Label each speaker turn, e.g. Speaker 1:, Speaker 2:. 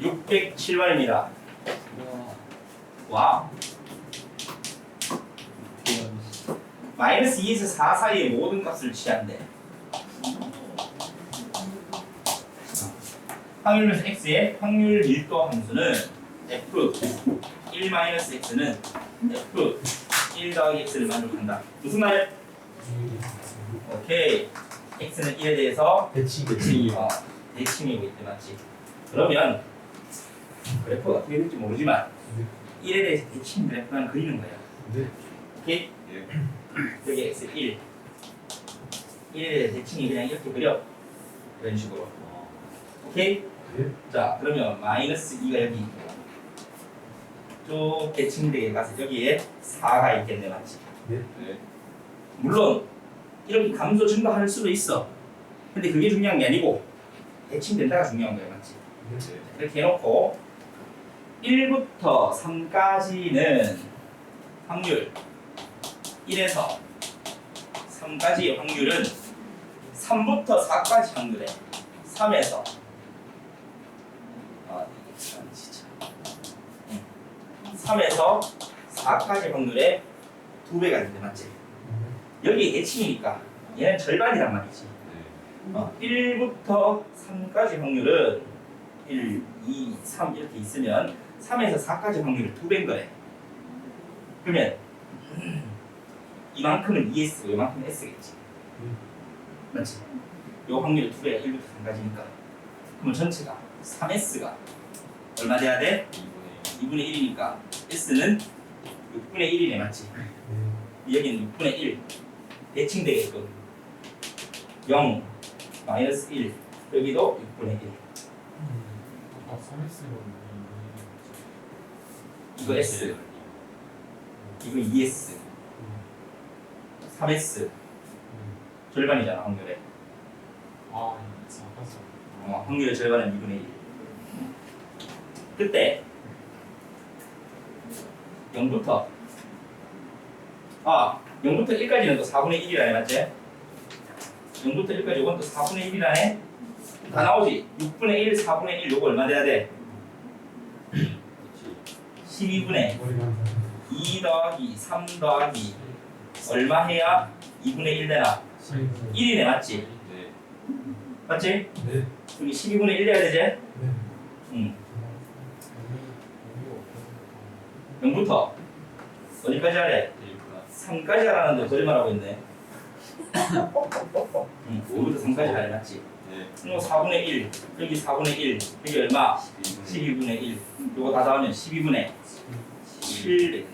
Speaker 1: 607번입니다. 와. 마이너스 2에서 4 사이의 모든 값을 취한대. 확률에서 x의 확률 밀도 함수는 f 1 마이너스 x는 f 1 더하기 x를 만족한다. 무슨 말? 오케이. x는 1에 대해서
Speaker 2: 대칭
Speaker 1: 어, 대칭이고 있대 맞지? 그러면 그래프가 어떻게 될지 모르지만 1에 대해서 대칭 그래프만 그리는 거야.
Speaker 2: 네.
Speaker 1: 오케이? 여기 x 1 1에 대해서 대칭이 그냥 이렇게 그려 이런 식으로 오케이?
Speaker 2: 네.
Speaker 1: 자 그러면 마이너스 2가 여기 쭉 대칭되게 가서 여기에 4가 있겠네 맞지?
Speaker 2: 네.
Speaker 1: 물론 이렇게 감소 증가할 수도 있어 근데 그게 중요한 게 아니고 대칭된다가 중요한 거야 맞지?
Speaker 2: 네.
Speaker 1: 이렇게 해놓고 1부터 3까지는 확률 1에서 3까지의 확률은 3부터 4까지 확률에 3에서 아 이게 참 진짜 응. 3에서 4까지 확률에 두 배가 있는데 맞지? 여기 예칭이니까 얘는 절반이란 말이지 어, 1부터 3까지 확률은 1, 2, 3 이렇게 있으면 3에서 4까지 확률을 두 배인 거래. 그러면 이만큼은 ES, 이만큼은 S겠지.
Speaker 2: 음.
Speaker 1: 맞지? 요 확률이 두 배가 1부터 3까지니까. 그러면 전체가 3S가 얼마 돼야 돼? 2분의 1이니까 S는 6분의 1이네 맞지? 여기는 6분의 1 대칭되게끔 0 마이너스 1 여기도 6분의 1
Speaker 3: 아, 서비스로
Speaker 1: 이거 S 이거 2S 3S 절반이잖아 확률에
Speaker 3: 아, 작아서.
Speaker 1: 어, 확률의 절반은 2분의 1 그때 0부터 아 0부터 1까지는 또 4분의 1이라네 맞지? 0부터 1까지 이건 또 4분의 1이라네 다 나오지? 6분의 1, 4분의 1 요거 얼마 돼야 돼? 12분의
Speaker 2: 머리가
Speaker 1: 2 더하기 3 더하기 얼마 해야 2분의 1 되나? 1이네 맞지? 맞지?
Speaker 2: 네.
Speaker 1: 여기 12분의 1 돼야 되지?
Speaker 2: 네.
Speaker 1: 응 0부터 어디까지 하래? 3까지 하라는데 거짓말하고 있네 응 5부터 3까지 하래 맞지? 이거 4분의 1 여기 4분의 1 여기 얼마? 12분의 1 요거 다 더하면 12분의 7 되겠네 3번